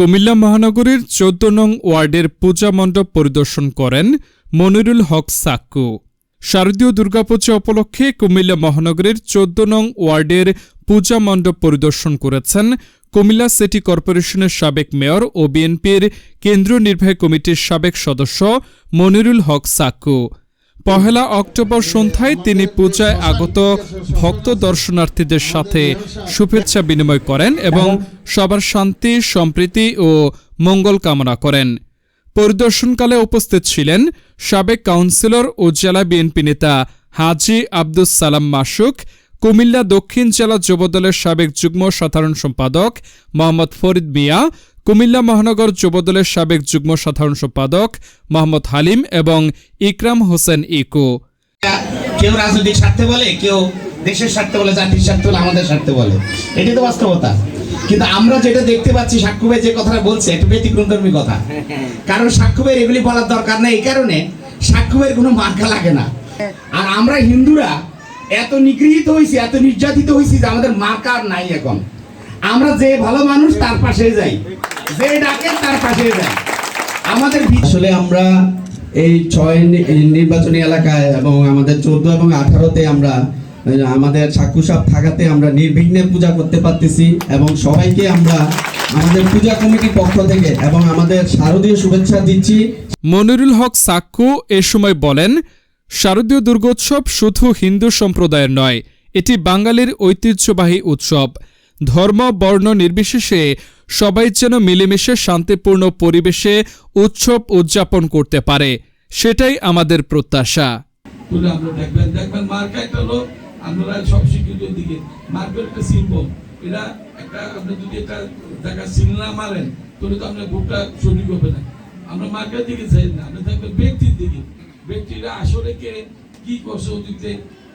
কুমিল্লা মহানগরীর চোদ্দ নং ওয়ার্ডের পূজা মণ্ডপ পরিদর্শন করেন মনিরুল হক সাক্কু। শারদীয় দুর্গাপূজা উপলক্ষে কুমিল্লা মহানগরীর চোদ্দ নং ওয়ার্ডের পূজা মণ্ডপ পরিদর্শন করেছেন কুমিল্লা সিটি কর্পোরেশনের সাবেক মেয়র ও বিএনপির কেন্দ্রীয় নির্বাহী কমিটির সাবেক সদস্য মনিরুল হক সাক্কু। পহেলা অক্টোবর সন্ধ্যায় তিনি পূজায় আগত ভক্ত দর্শনার্থীদের সাথে শুভেচ্ছা বিনিময় করেন এবং সবার শান্তি, সম্প্রীতি ও মঙ্গল কামনা করেন। পরিদর্শনকালে উপস্থিত ছিলেন সাবেক কাউন্সিলর ও জেলা বিএনপি নেতা হাজি আব্দুস সালাম মাসুক, কুমিল্লা দক্ষিণ জেলা যুবদলের সাবেক যুগ্ম সাধারণ সম্পাদক মোহাম্মদ ফরিদ মিয়া কুমিল্লা মহানগর যুবদলের সাবেক যুগ্ম সাধারণ সম্পাদক মোহাম্মদ হালিম এবং ইকরাম হোসেন ইকো। কেউ রাজনৈতিক স্বার্থে বলে, কেউ দেশের স্বার্থে বলে, জাতির স্বার্থে বলে, আমাদের স্বার্থে বলে। এটি তো বাস্তবতা। কিন্তু আমরা যেটা দেখতে পাচ্ছি, সাক্ষ্য ভাই যে কথাটা বলছে একটু ব্যতিক্রমধর্মী কথা। কারণ সাক্ষ্য এগুলি বলার দরকার নেই। এই কারণে সাক্ষ্য কোনো মার্কা লাগে না। আর আমরা হিন্দুরা এত নিগৃহীত হয়েছি এত নির্যাতিত হয়েছি যে আমাদের মার্কা আর নাই এখন। আমরা যে ভালো মানুষ, তার পাশে যাই। যে ডাকে তার পাশে যাই আমাদের আসলে আমরা এই ছয় নির্বাচনী এলাকায় এবং আমাদের চোদ্দ এবং আঠারোতে আমরা আমাদের সাক্ষু সাপ থাকাতে আমরা নির্বিঘ্নে পূজা করতে পারতেছি এবং সবাইকে আমরা আমাদের পূজা কমিটির পক্ষ থেকে এবং আমাদের শারদীয় শুভেচ্ছা দিচ্ছি। মনিরুল হক সাক্কু এ সময় বলেন শারদীয় দুর্গোৎসব শুধু হিন্দু সম্প্রদায়ের নয় এটি বাঙালির ঐতিহ্যবাহী উৎসব। ধর্ম, বর্ণ নির্বিশেষে সবাই যেন মিলেমিশে শান্তিপূর্ণ পরিবেশে উৎসব উদযাপন করতে পারে। সেটাই আমাদের প্রত্যাশা। আমরা দেখবেন লোক এটা দিকে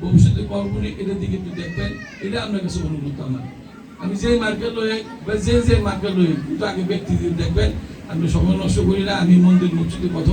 ভবিষ্যতে এটার দিকে একটু দেখবেন, এটা আপনার কাছে অনুরোধ আমার। আমি যেই মার্কেট লয়ে বা যে যে মার্কেট লয়ে কিন্তু আগে ব্যক্তি দেখবেন, আমি সময় নষ্ট করি না, আমি মন্দির মসজিদে কথা।